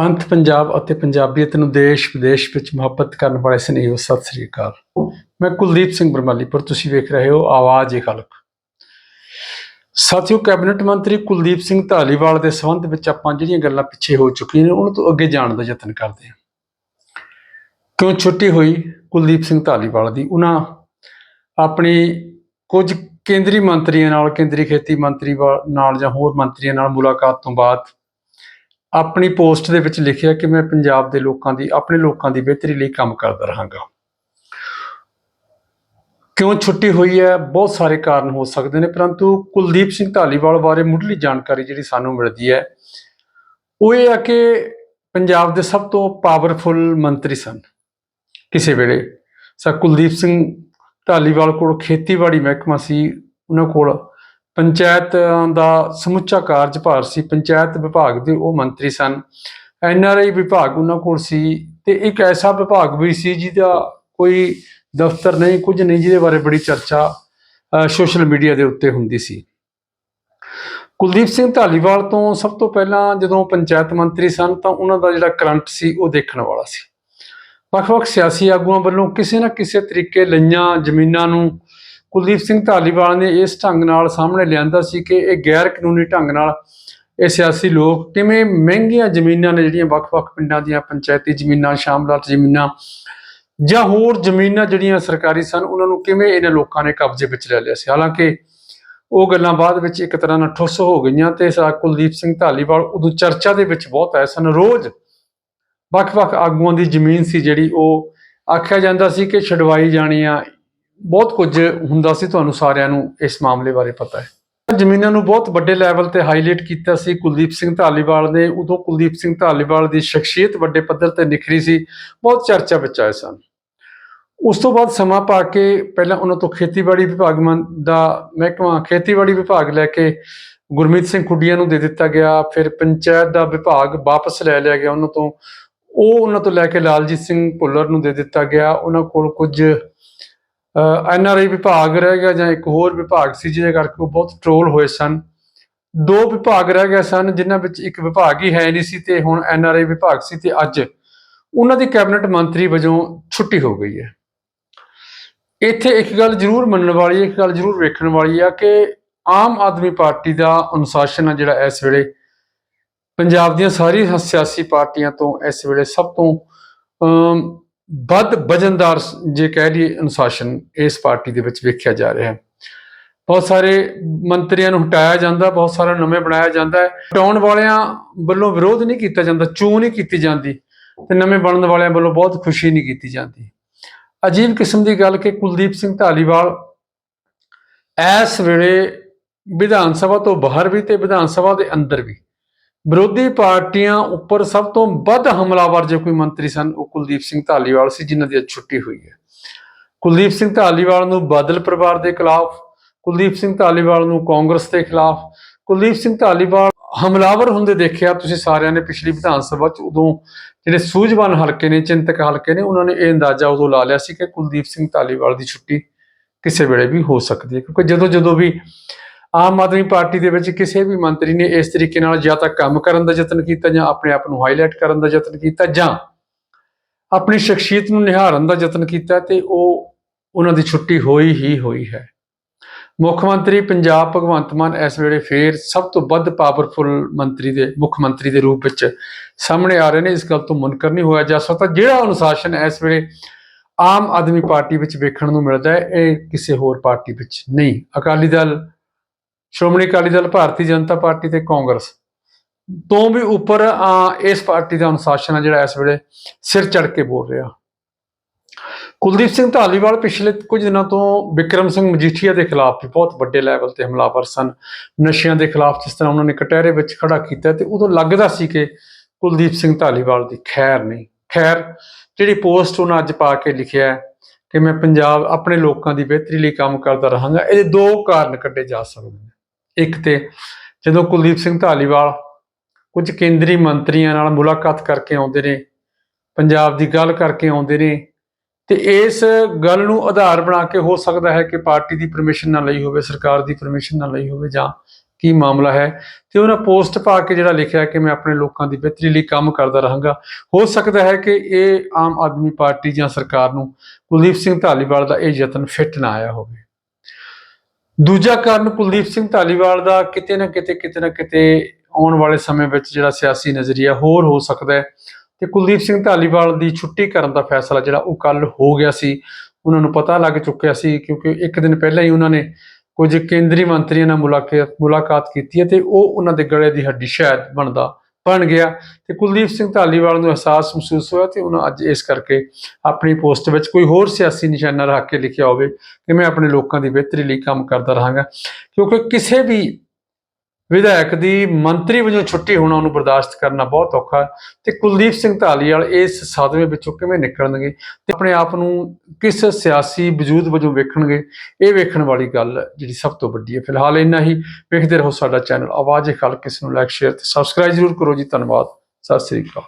ਅੰਤ ਪੰਜਾਬ ਅਤੇ ਪੰਜਾਬੀਅਤ ਨੂੰ ਦੇਸ਼, ਵਿਦੇਸ਼ ਵਿੱਚ ਮੁਹੱਬਤ ਕਰਨ ਵਾਲੇ ਸਨੇਹੀਓ, ਸਤਿ ਸ੍ਰੀ ਅਕਾਲ। ਮੈਂ ਕੁਲਦੀਪ ਸਿੰਘ ਬਰਮਾਲੀਪੁਰ ਤੁਸੀਂ ਵੇਖ ਰਹੇ ਹੋ ਆਵਾਜ਼ ਏ ਖਲਕ ਸਾਥੀਓ, ਕੈਬਨਿਟ ਮੰਤਰੀ ਕੁਲਦੀਪ ਸਿੰਘ ਧਾਲੀਵਾਲ ਦੇ ਸੰਬੰਧ ਵਿੱਚ ਆਪਾਂ ਜਿਹੜੀਆਂ ਗੱਲਾਂ ਪਿੱਛੇ ਹੋ ਚੁੱਕੀਆਂ ਨੇ, ਉਹਨਾਂ ਤੋਂ ਅੱਗੇ ਜਾਣ ਦਾ ਯਤਨ ਕਰਦੇ ਹਾਂ। ਕਿਉਂ ਛੁੱਟੀ ਹੋਈ ਕੁਲਦੀਪ ਸਿੰਘ ਧਾਲੀਵਾਲ ਦੀ? ਉਹਨਾਂ ਆਪਣੀ ਕੁਝ ਕੇਂਦਰੀ ਮੰਤਰੀਆਂ ਨਾਲ, ਕੇਂਦਰੀ ਖੇਤੀ ਮੰਤਰੀ ਵਾ- ਨਾਲ ਜਾਂ ਹੋਰ ਮੰਤਰੀਆਂ ਨਾਲ ਮੁਲਾਕਾਤ ਤੋਂ ਬਾਅਦ ਆਪਣੀ ਪੋਸਟ ਦੇ ਵਿੱਚ ਲਿਖਿਆ ਕਿ ਮੈਂ ਪੰਜਾਬ ਦੇ ਲੋਕਾਂ ਦੀ, ਆਪਣੇ ਲੋਕਾਂ ਦੀ ਬਿਹਤਰੀ ਲਈ ਕੰਮ ਕਰਦਾ ਰਹਾਂਗਾ। ਕਿਉਂ ਛੁੱਟੀ ਹੋਈ ਹੈ? ਬਹੁਤ ਸਾਰੇ ਕਾਰਨ ਹੋ ਸਕਦੇ ਨੇ, ਪਰੰਤੂ ਕੁਲਦੀਪ ਸਿੰਘ ਢਾਲੀਵਾਲ ਬਾਰੇ ਮੁੱਢਲੀ ਜਾਣਕਾਰੀ ਜਿਹੜੀ ਸਾਨੂੰ ਮਿਲਦੀ ਹੈ, ਉਹ ਇਹ ਆ ਕਿ ਪੰਜਾਬ ਦੇ ਸਭ ਤੋਂ ਪਾਵਰਫੁਲ ਮੰਤਰੀ ਸਨ। ਕਿਸੇ ਵੇਲੇ ਸਰ ਕੁਲਦੀਪ ਸਿੰਘ ਢਾਲੀਵਾਲ ਕੋਲ ਖੇਤੀਬਾੜੀ ਮਹਿਕਮਾ ਸੀ, ਉਹਨਾਂ ਕੋਲ ਪੰਚਾਇਤ ਦਾ ਸਮੁੱਚਾ ਕਾਰਜਭਾਰ ਸੀ, ਪੰਚਾਇਤ ਵਿਭਾਗ ਦੇ ਉਹ ਮੰਤਰੀ ਸਨ, ਐਨ ਆਰ ਆਈ ਵਿਭਾਗ ਉਹਨਾਂ ਕੋਲ ਸੀ ਤੇ ਇੱਕ ਐਸਾ ਵਿਭਾਗ ਵੀ ਸੀ ਜਿਹਦਾ ਕੋਈ ਦਫ਼ਤਰ ਨਹੀਂ, ਕੁਝ ਨਹੀਂ, ਜਿਹਦੇ ਬਾਰੇ ਬੜੀ ਚਰਚਾ ਸੋਸ਼ਲ ਮੀਡੀਆ ਦੇ ਉੱਤੇ ਹੁੰਦੀ ਸੀ। ਕੁਲਦੀਪ ਸਿੰਘ ਢਾਲੀਵਾਲ ਤੋਂ ਸਭ ਤੋਂ ਪਹਿਲਾਂ ਜਦੋਂ ਪੰਚਾਇਤ ਮੰਤਰੀ ਸਨ ਤਾਂ ਉਹਨਾਂ ਦਾ ਜਿਹੜਾ ਕਰੰਟ ਸੀ ਉਹ ਦੇਖਣ ਵਾਲਾ ਸੀ। ਵੱਖ-ਵੱਖ ਸਿਆਸੀ ਆਗੂਆਂ ਵੱਲੋਂ ਕਿਸੇ ਨਾ ਕਿਸੇ ਤਰੀਕੇ ਲਈਆਂ ਜ਼ਮੀਨਾਂ ਨੂੰ ਕੁਲਦੀਪ ਸਿੰਘ ਢਾਲੀਵਾਲ ਨੇ ਇਸ ਢੰਗ ਨਾਲ ਸਾਹਮਣੇ ਲਿਆਂਦਾ ਸੀ ਕਿ ਇਹ ਗੈਰ ਕਾਨੂੰਨੀ ਢੰਗ ਨਾਲ ਇਹ ਸਿਆਸੀ ਲੋਕ ਕਿਵੇਂ ਮਹਿੰਗੀਆਂ ਜ਼ਮੀਨਾਂ ਨੇ ਜਿਹੜੀਆਂ ਵੱਖ-ਵੱਖ ਪਿੰਡਾਂ ਦੀਆਂ ਪੰਚਾਇਤੀ ਜ਼ਮੀਨਾਂ ਸ਼ਾਮਲਾਤ ਜ਼ਮੀਨਾਂ ਜਾਂ ਹੋਰ ਜ਼ਮੀਨਾਂ ਜਿਹੜੀਆਂ ਸਰਕਾਰੀ ਸਨ, ਉਹਨਾਂ ਨੂੰ ਕਿਵੇਂ ਇਹਨਾਂ ਲੋਕਾਂ ਨੇ ਕਬਜ਼ੇ ਵਿੱਚ ਲੈ ਲਿਆ ਸੀ? ਹਾਲਾਂਕਿ ਉਹ ਗੱਲਾਂ ਬਾਅਦ ਵਿੱਚ ਇੱਕ ਤਰ੍ਹਾਂ ਨਾਲ ਠੁੱਸ ਹੋ ਗਈਆਂ ਤੇ ਸਾ ਕੁਲਦੀਪ ਸਿੰਘ ਢਾਲੀਵਾਲ ਉਦੋਂ ਚਰਚਾ ਦੇ ਵਿੱਚ ਬਹੁਤ ਆਏ ਸਨ। ਰੋਜ਼ ਵੱਖ-ਵੱਖ ਆਗੂਆਂ ਦੀ ਜ਼ਮੀਨ ਸੀ ਜਿਹੜੀ ਉਹ ਆਖਿਆ ਜਾਂਦਾ ਸੀ ਕਿ ਛਡਵਾਈ ਜਾਣੀ ਆ ਬਹੁਤ ਕੁਝ ਹੁੰਦਾ ਸੀ ਤੁਹਾਨੂੰ ਸਾਰਿਆਂ ਨੂੰ ਇਸ ਮਾਮਲੇ ਬਾਰੇ ਪਤਾ ਹੈ। ਜ਼ਮੀਨਾਂ ਨੂੰ ਬਹੁਤ ਵੱਡੇ ਲੈਵਲ ਤੇ ਹਾਈਲਾਈਟ ਕੀਤਾ ਸੀ ਕੁਲਦੀਪ ਸਿੰਘ ਢਾਲੀਵਾਲ ਨੇ। ਉਦੋਂ ਕੁਲਦੀਪ ਸਿੰਘ ਢਾਲੀਵਾਲ ਦੀ ਸ਼ਖਸੀਅਤ ਵੱਡੇ ਪੱਧਰ ਤੇ ਨਿਖਰੀ ਸੀ। ਬਹੁਤ ਚਰਚਾ ਵਿੱਚ ਆਏ ਸਨ। ਉਸ ਤੋਂ ਬਾਅਦ ਸਮਾਂ ਪਾ ਕੇ ਪਹਿਲਾਂ ਉਹਨਾਂ ਤੋਂ ਖੇਤੀਬਾੜੀ ਵਿਭਾਗ ਦਾ ਮਹਿਕਮਾ ਖੇਤੀਬਾੜੀ ਵਿਭਾਗ ਲੈ ਕੇ ਗੁਰਮੀਤ ਸਿੰਘ ਖੁੱਡੀਆਂ ਨੂੰ ਦੇ ਦਿੱਤਾ ਗਿਆ। ਫਿਰ ਪੰਚਾਇਤ ਦਾ ਵਿਭਾਗ ਵਾਪਸ ਲੈ ਲਿਆ ਗਿਆ ਉਹਨਾਂ ਤੋਂ। ਉਹ ਉਹਨਾਂ ਤੋਂ ਲੈ ਕੇ ਲਾਲਜੀਤ ਸਿੰਘ ਭੁੱਲਰ ਨੂੰ ਦੇ ਦਿੱਤਾ ਗਿਆ। ਉਹਨਾਂ ਕੋਲ ਕੁਝ ਐਨਆਰਆਈ ਵਿਭਾਗ ਰਹਿ ਗਿਆ ਜਾਂ ਇੱਕ ਹੋਰ ਵਿਭਾਗ ਸੀ ਜਿਹਦੇ ਕਰਕੇ ਉਹ ਬਹੁਤ ਟ੍ਰੋਲ ਹੋਏ ਸਨ। ਦੋ ਵਿਭਾਗ ਰਹਿ ਗਏ ਸਨ ਜਿਨ੍ਹਾਂ ਵਿੱਚ ਇੱਕ ਵਿਭਾਗ ਹੀ ਹੈ ਨਹੀਂ ਸੀ ਤੇ ਹੁਣ ਐਨਆਰਆਈ ਵਿਭਾਗ ਸੀ ਤੇ ਅੱਜ ਉਹਨਾਂ ਦੀ ਕੈਬਨਿਟ ਮੰਤਰੀ ਵਜੋਂ ਛੁੱਟੀ ਹੋ ਗਈ ਹੈ। ਇੱਥੇ ਇੱਕ ਗੱਲ ਜ਼ਰੂਰ ਮੰਨਣ ਵਾਲੀ ਹੈ ਇੱਕ ਗੱਲ ਜ਼ਰੂਰ ਵੇਖਣ ਵਾਲੀ ਆ ਕਿ ਆਮ ਆਦਮੀ ਪਾਰਟੀ ਦਾ ਅਨੁਸ਼ਾਸਨ ਆ ਜਿਹੜਾ ਇਸ ਵੇਲੇ ਪੰਜਾਬ ਦੀਆਂ ਸਾਰੀਆਂ ਸਿਆਸੀ ਪਾਰਟੀਆਂ ਤੋਂ ਇਸ ਵੇਲੇ ਸਭ ਤੋਂ ਅਮ, ਵੱਧ ਵਜਨਦਾਰ ਜੇ ਕਹਿ ਲਈਏ ਅਨੁਸ਼ਾਸਨ ਇਸ ਪਾਰਟੀ ਦੇ ਵਿੱਚ ਵੇਖਿਆ ਜਾ ਰਿਹਾ ਹੈ। ਬਹੁਤ ਸਾਰੇ ਮੰਤਰੀਆਂ ਨੂੰ ਹਟਾਇਆ ਜਾਂਦਾ, ਬਹੁਤ ਸਾਰਾ ਨਵੇਂ ਬਣਾਇਆ ਜਾਂਦਾ ਹੈ। ਹਟਾਉਣ ਵਾਲਿਆਂ ਵੱਲੋਂ ਵਿਰੋਧ ਨਹੀਂ ਕੀਤਾ ਜਾਂਦਾ, ਚੋਣ ਨਹੀਂ ਕੀਤੀ ਜਾਂਦੀ ਤੇ ਨਵੇਂ ਬਣਨ ਵਾਲਿਆਂ ਵੱਲੋਂ ਬਹੁਤ ਖੁਸ਼ੀ ਨਹੀਂ ਕੀਤੀ ਜਾਂਦੀ। ਅਜੀਬ ਕਿਸਮ ਦੀ ਗੱਲ ਕਿ ਕੁਲਦੀਪ ਸਿੰਘ ਢਾਲੀਵਾਲ ਇਸ ਵੇਲੇ ਵਿਧਾਨ ਸਭਾ ਤੋਂ ਬਾਹਰ ਵੀ ਤੇ ਵਿਧਾਨ ਸਭਾ ਦੇ ਅੰਦਰ ਵੀ ਵਿਰੋਧੀ ਪਾਰਟੀਆਂ ਉੱਪਰ ਸਭ ਤੋਂ ਵੱਧ ਹਮਲਾਵਰ ਜੇ ਕੋਈ ਮੰਤਰੀ ਸਨ, ਉਹ ਕੁਲਦੀਪ ਸਿੰਘ ਢਾਲੀਵਾਲ ਸੀ, ਜਿਨ੍ਹਾਂ ਦੀ ਅੱਜ ਛੁੱਟੀ ਹੋਈ ਹੈ। ਕੁਲਦੀਪ ਸਿੰਘ ਢਾਲੀਵਾਲ ਨੂੰ ਬਾਦਲ ਪਰਿਵਾਰ ਦੇ ਖਿਲਾਫ, ਕੁਲਦੀਪ ਸਿੰਘ ਢਾਲੀਵਾਲ ਨੂੰ ਕਾਂਗਰਸ ਦੇ ਖਿਲਾਫ, ਕੁਲਦੀਪ ਸਿੰਘ ਢਾਲੀਵਾਲ ਹਮਲਾਵਰ ਹੁੰਦੇ ਦੇਖਿਆ, ਤੁਸੀਂ ਸਾਰਿਆਂ ਨੇ ਪਿਛਲੀ ਵਿਧਾਨ ਸਭਾ ਚ ਉਦੋਂ ਜਿਹੜੇ ਸੂਝਵਾਨ ਹਲਕੇ ਨੇ, ਚਿੰਤਕ ਹਲਕੇ ਨੇ, ਉਹਨਾਂ ਨੇ ਇਹ ਅੰਦਾਜ਼ਾ ਉਦੋਂ ਲਾ ਲਿਆ ਸੀ ਕਿ ਕੁਲਦੀਪ ਸਿੰਘ ਢਾਲੀਵਾਲ ਦੀ ਛੁੱਟੀ ਕਿਸੇ ਵੇਲੇ ਵੀ ਹੋ ਸਕਦੀ ਹੈ, ਕਿਉਂਕਿ ਜਦੋਂ ਜਦੋਂ ਵੀ ਆਮ ਆਦਮੀ ਪਾਰਟੀ ਦੇ ਵਿੱਚ ਕਿਸੇ ਵੀ ਮੰਤਰੀ ਨੇ ਇਸ ਤਰੀਕੇ ਨਾਲ ਜਾਂ ਤਾਂ ਕੰਮ ਕਰਨ ਦਾ ਯਤਨ ਕੀਤਾ ਜਾਂ ਆਪਣੇ ਆਪ ਨੂੰ ਹਾਈਲਾਈਟ ਕਰਨ ਦਾ ਯਤਨ ਕੀਤਾ ਜਾਂ ਆਪਣੀ ਸ਼ਖਸੀਅਤ ਨੂੰ ਨਿਹਾਰਨ ਦਾ ਯਤਨ ਕੀਤਾ ਤੇ ਉਹ ਉਹਨਾਂ ਦੀ ਛੁੱਟੀ ਹੋਈ ਹੀ ਹੋਈ ਹੈ। ਮੁੱਖ ਮੰਤਰੀ ਪੰਜਾਬ ਭਗਵੰਤ ਮਾਨ ਇਸ ਵੇਲੇ ਫੇਰ ਸਭ ਤੋਂ ਵੱਧ ਪਾਵਰਫੁਲ ਮੰਤਰੀ ਦੇ, ਮੁੱਖ ਮੰਤਰੀ ਦੇ ਰੂਪ ਵਿੱਚ ਸਾਹਮਣੇ ਆ ਰਹੇ ਨੇ। ਇਸ ਗੱਲ ਤੋਂ ਮੁਨਕਰ ਨਹੀਂ ਹੋਇਆ ਜਾ ਸਕਦਾ। ਜਿਹੜਾ ਅਨੁਸ਼ਾਸਨ ਇਸ ਵੇਲੇ ਆਮ ਆਦਮੀ ਪਾਰਟੀ ਵਿੱਚ ਵੇਖਣ ਨੂੰ ਮਿਲਦਾ ਹੈ, ਇਹ ਕਿਸੇ ਹੋਰ ਪਾਰਟੀ ਵਿੱਚ ਨਹੀਂ। ਅਕਾਲੀ ਦਲ ਸ਼੍ਰੋਮਣੀ ਅਕਾਲੀ ਦਲ ਭਾਰਤੀ ਜਨਤਾ ਪਾਰਟੀ ਤੇ ਕਾਂਗਰਸ ਤੋਂ ਵੀ ਉੱਪਰ ਇਸ ਪਾਰਟੀ ਦਾ ਅਨੁਸ਼ਾਸਨ ਆ ਜਿਹੜਾ ਇਸ ਵੇਲੇ ਸਿਰ ਚੜ ਕੇ ਬੋਲ ਰਿਹਾ। ਕੁਲਦੀਪ ਸਿੰਘ ਢਾਲੀਵਾਲ ਪਿਛਲੇ ਕੁਝ ਦਿਨਾਂ ਤੋਂ ਵਿਕਰਮ ਸਿੰਘ ਮਜੀਠੀਆ ਦੇ ਖਿਲਾਫ ਵੀ ਬਹੁਤ ਵੱਡੇ ਲੈਵਲ ਤੇ ਹਮਲਾਵਰ ਸਨ। ਨਸ਼ਿਆਂ ਦੇ ਖਿਲਾਫ ਜਿਸ ਤਰ੍ਹਾਂ ਉਹਨਾਂ ਨੇ ਕਟਹਿਰੇ ਵਿੱਚ ਖੜਾ ਕੀਤਾ ਤੇ ਉਦੋਂ ਲੱਗਦਾ ਸੀ ਕਿ ਕੁਲਦੀਪ ਸਿੰਘ ਢਾਲੀਵਾਲ ਦੀ ਖੈਰ ਨਹੀਂ। ਖੈਰ ਜਿਹੜੀ ਪੋਸਟ ਉਹਨਾਂ ਅੱਜ ਪਾ ਕੇ ਲਿਖਿਆ ਕਿ ਮੈਂ ਪੰਜਾਬ ਆਪਣੇ ਲੋਕਾਂ ਦੀ ਬਿਹਤਰੀ ਲਈ ਕੰਮ ਕਰਦਾ ਰਹਾਂਗਾ, ਇਹਦੇ ਦੋ ਕਾਰਨ ਕੱਢੇ ਜਾ ਸਕਦੇ ਨੇ। ਇੱਕ ਤੇ ਜਦੋਂ ਕੁਲਦੀਪ ਸਿੰਘ ਢਾਲੀਵਾਲ ਕੁਝ ਕੇਂਦਰੀ ਮੰਤਰੀਆਂ ਨਾਲ ਮੁਲਾਕਾਤ ਕਰਕੇ ਆਉਂਦੇ ਨੇ, ਪੰਜਾਬ ਦੀ ਗੱਲ ਕਰਕੇ ਆਉਂਦੇ ਨੇ, ਤੇ ਇਸ ਗੱਲ ਨੂੰ ਆਧਾਰ ਬਣਾ ਕੇ ਹੋ ਸਕਦਾ ਹੈ ਕਿ ਪਾਰਟੀ ਦੀ ਪਰਮਿਸ਼ਨ ਨਾ ਲਈ ਹੋਵੇ, ਸਰਕਾਰ ਦੀ ਪਰਮਿਸ਼ਨ ਨਾ ਲਈ ਹੋਵੇ ਜਾਂ ਕੀ ਮਾਮਲਾ ਹੈ, ਤੇ ਉਹਨਾਂ ਪੋਸਟ ਪਾ ਕੇ ਜਿਹੜਾ ਲਿਖਿਆ ਕਿ ਮੈਂ ਆਪਣੇ ਲੋਕਾਂ ਦੀ ਬਿਹਤਰੀ ਲਈ ਕੰਮ ਕਰਦਾ ਰਹਾਂਗਾ। ਹੋ ਸਕਦਾ ਹੈ ਕਿ ਇਹ ਆਮ ਆਦਮੀ ਪਾਰਟੀ ਜਾਂ ਸਰਕਾਰ ਨੂੰ ਕੁਲਦੀਪ ਸਿੰਘ ਢਾਲੀਵਾਲ ਦਾ ਇਹ ਯਤਨ ਫਿੱਟ ਨਾ ਆਇਆ ਹੋਵੇ। ਦੂਜਾ ਕਾਰਨ ਕੁਲਦੀਪ ਸਿੰਘ ਧਾਲੀਵਾਲ ਦਾ ਕਿਤੇ ਨਾ ਕਿਤੇ ਕਿਤੇ ਨਾ ਕਿਤੇ ਆਉਣ ਵਾਲੇ ਸਮੇਂ ਵਿੱਚ ਜਿਹੜਾ ਸਿਆਸੀ ਨਜ਼ਰੀਆ ਹੋਰ ਹੋ ਸਕਦਾ ਹੈ। ਤੇ ਕੁਲਦੀਪ ਸਿੰਘ ਧਾਲੀਵਾਲ ਦੀ ਛੁੱਟੀ ਕਰਨ ਦਾ ਫੈਸਲਾ ਜਿਹੜਾ ਉਹ ਕੱਲ ਹੋ ਗਿਆ ਸੀ, ਉਹਨਾਂ ਨੂੰ ਪਤਾ ਲੱਗ ਚੁੱਕਿਆ ਸੀ ਕਿਉਂਕਿ ਇੱਕ ਦਿਨ ਪਹਿਲਾਂ ਹੀ ਉਹਨਾਂ ਨੇ ਕੁਝ ਕੇਂਦਰੀ ਮੰਤਰੀਆਂ ਨਾਲ ਮੁਲਾਕਾਤ ਮੁਲਾਕਾਤ ਕੀਤੀ ਹੈ ਤੇ ਉਹ ਉਹਨਾਂ ਦੇ ਗਲੇ ਦੀ ਹੱਡੀ ਸ਼ਾਇਦ ਬਣਦਾ ਬਣ ਗਿਆ ਤੇ ਕੁਲਦੀਪ ਸਿੰਘ ਢਾਲੀਵਾਲ ਨੂੰ ਅਹਿਸਾਸ ਮਹਿਸੂਸ ਹੋਇਆ ਤੇ ਉਹਨਾਂ ਅੱਜ ਇਸ ਕਰਕੇ ਆਪਣੀ ਪੋਸਟ ਵਿੱਚ ਕੋਈ ਹੋਰ ਸਿਆਸੀ ਨਿਸ਼ਾਨਾ ਰੱਖ ਕੇ ਲਿਖਿਆ ਹੋਵੇ ਕਿ ਮੈਂ ਆਪਣੇ ਲੋਕਾਂ ਦੀ ਬਿਹਤਰੀ ਲਈ ਕੰਮ ਕਰਦਾ ਰਹਾਂਗਾ। ਕਿਉਂਕਿ ਕਿਸੇ ਵੀ ਵਿਧਾਇਕ ਦੀ ਮੰਤਰੀ ਵਜੋਂ ਛੁੱਟੀ ਹੋਣਾ ਉਹਨੂੰ ਬਰਦਾਸ਼ਤ ਕਰਨਾ ਬਹੁਤ ਔਖਾ ਹੈ ਤੇ ਕੁਲਦੀਪ ਸਿੰਘ ਢਾਲੀਵਾਲ ਇਸ ਸਾਦਵੇਂ ਵਿੱਚੋਂ ਕਿਵੇਂ ਨਿਕਲਣਗੇ ਤੇ ਆਪਣੇ ਆਪ ਨੂੰ ਕਿਸ ਸਿਆਸੀ ਵਜੂਦ ਵਜੋਂ ਵੇਖਣਗੇ, ਇਹ ਵੇਖਣ ਵਾਲੀ ਗੱਲ ਜਿਹੜੀ ਸਭ ਤੋਂ ਵੱਡੀ ਹੈ। ਫਿਲਹਾਲ ਇੰਨਾ ਹੀ, ਵੇਖਦੇ ਰਹੋ ਸਾਡਾ ਚੈਨਲ ਆਵਾਜ਼ ਖਲ ਕਿਸ ਨੂੰ ਲਾਈਕ ਸ਼ੇਅਰ ਤੇ ਸਬਸਕ੍ਰਾਈਬ ਜ਼ਰੂਰ ਕਰੋ ਜੀ, ਧੰਨਵਾਦ, ਸਤਿ ਸ੍ਰੀ ਅਕਾਲ।